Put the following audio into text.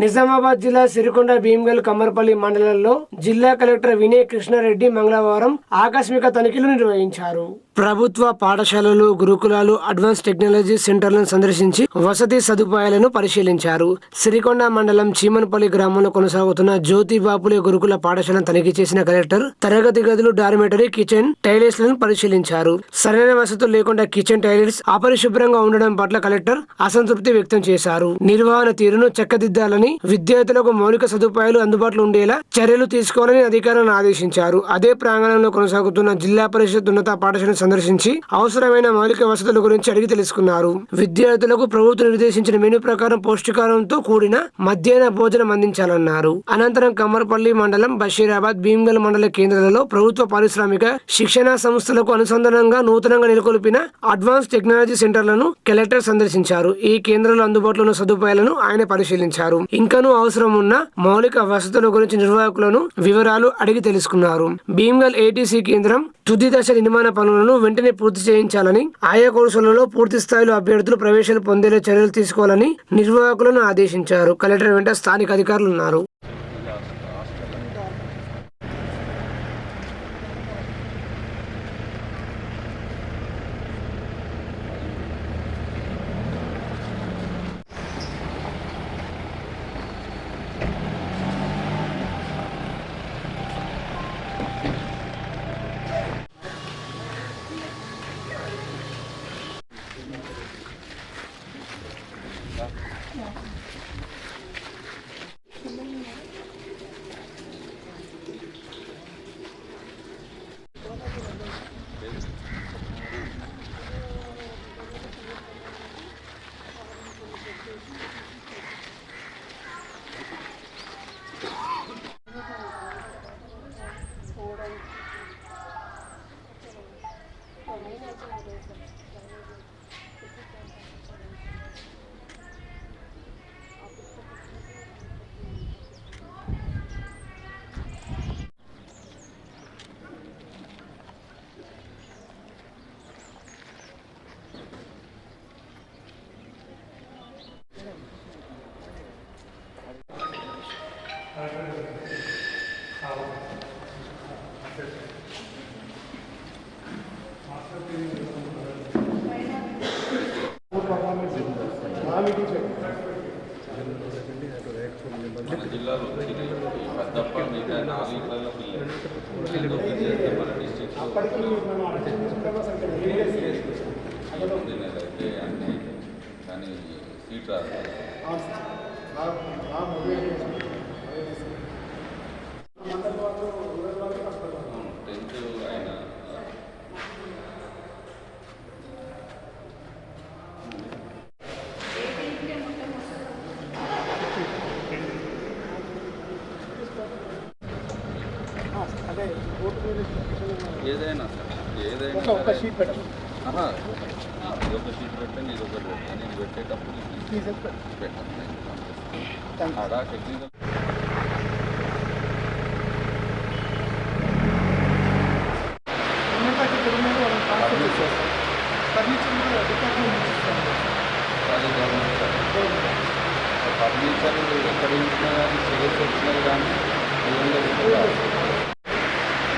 నిజామాబాద్ జిల్లా సిరికొండ భీమ్గల్ కమ్మరపల్లి మండలంలో జిల్లా కలెక్టర్ వినయ్ కృష్ణారెడ్డి మంగళవారం ఆకస్మిక తనిఖీలు నిర్వహించారు. ప్రభుత్వ పాఠశాలలు గురుకులాలు అడ్వాన్స్ టెక్నాలజీ సెంటర్లను సందర్శించి వసతి సదుపాయాలను పరిశీలించారు. సిరికొండ మండలం చీమనపల్లి గ్రామంలో కొనసాగుతున్న జ్యోతి బాపులే గురుకుల పాఠశాలను తనిఖీ చేసిన కలెక్టర్ తరగతి గదులు డార్మెటరీ కిచెన్ టైలెట్స్లను పరిశీలించారు. సరైన వసతులు లేకుండా కిచెన్ టైలెట్స్ అపరిశుభ్రంగా ఉండడం పట్ల కలెక్టర్ అసంతృప్తి వ్యక్తం చేశారు. నిర్వహణ తీరును చక్కదిద్దాలని విద్యార్థులకు మౌలిక సదుపాయాలు అందుబాటులో ఉండేలా చర్యలు తీసుకోవాలని అధికారులను ఆదేశించారు. అదే ప్రాంగణంలో కొనసాగుతున్న జిల్లా పరిషత్ ఉన్నత పాఠశాలను సందర్శించి అవసరమైన మౌలిక వసతుల గురించి అడిగి తెలుసుకున్నారు. విద్యార్థులకు ప్రభుత్వం నిర్దేశించిన మెనూ ప్రకారం పౌష్టికారంతో కూడిన మధ్యాహ్న భోజనం అందించాలన్నారు. అనంతరం కమర్పల్లి మండలం బషీరాబాద్ భీమ్గల్ మండల కేంద్రాలలో ప్రభుత్వ పారిశ్రామిక శిక్షణ సంస్థలకు అనుసంధానంగా నూతనంగా నెలకొల్పిన అడ్వాన్స్ టెక్నాలజీ సెంటర్లను కలెక్టర్ సందర్శించారు. ఈ కేంద్రంలో అందుబాటులో ఉన్న సదుపాయాలను ఆయన పరిశీలించారు. ఇంకనూ అవసరం ఉన్న మౌలిక వసతుల గురించి నిర్వాహకులను వివరాలు అడిగి తెలుసుకున్నారు. భీమ్గల్ ఏటీసీ కేంద్రం తుది దశ నిర్మాణ పనులను వెంటనే పూర్తి చేయించాలని ఆయా కోర్సులలో పూర్తి స్థాయిలో అభ్యర్థులు ప్రవేశాలు పొందేలా చర్యలు తీసుకోవాలని నిర్వాహకులను ఆదేశించారు. కలెక్టర్ వెంట స్థానిక అధికారులు ఉన్నారు. జిల్లాలో ఈ పెద్దప్ప మిగతా నాలుగిళ్ళలో పిల్లలు మన డిస్ట్రిక్ట్లో అయితే అన్ని కానీ సీట్ రాదు ఏదైనా సార్ ఏదైనా ఒక సరే. షీట్ పెట్టండి ఆహా, ఇది ఒక షీట్ పెట్టండి ఇది ఒకటి పెట్టండి నేను పెట్టేటప్పుడు ఇది తీసేసి పెట్టండి పెట్టండి నేను పంపిస్తాను. థ్యాంక్ ఆడ టెక్నికల్ ఉన్నట్టు ఇక్కడ ఉన్నది వాళ్ళని ట్రాన్స్ఫర్ చేసేస్తాం ఫర్నిచర్ కూడా డిపార్ట్మెంట్ ఇస్తాం అది గవర్నమెంట్ సార్. ఫర్నిచర్ ఎక్కడ ఉంచినా కానీ చేసి వచ్చినా కానీ ఏం లేదు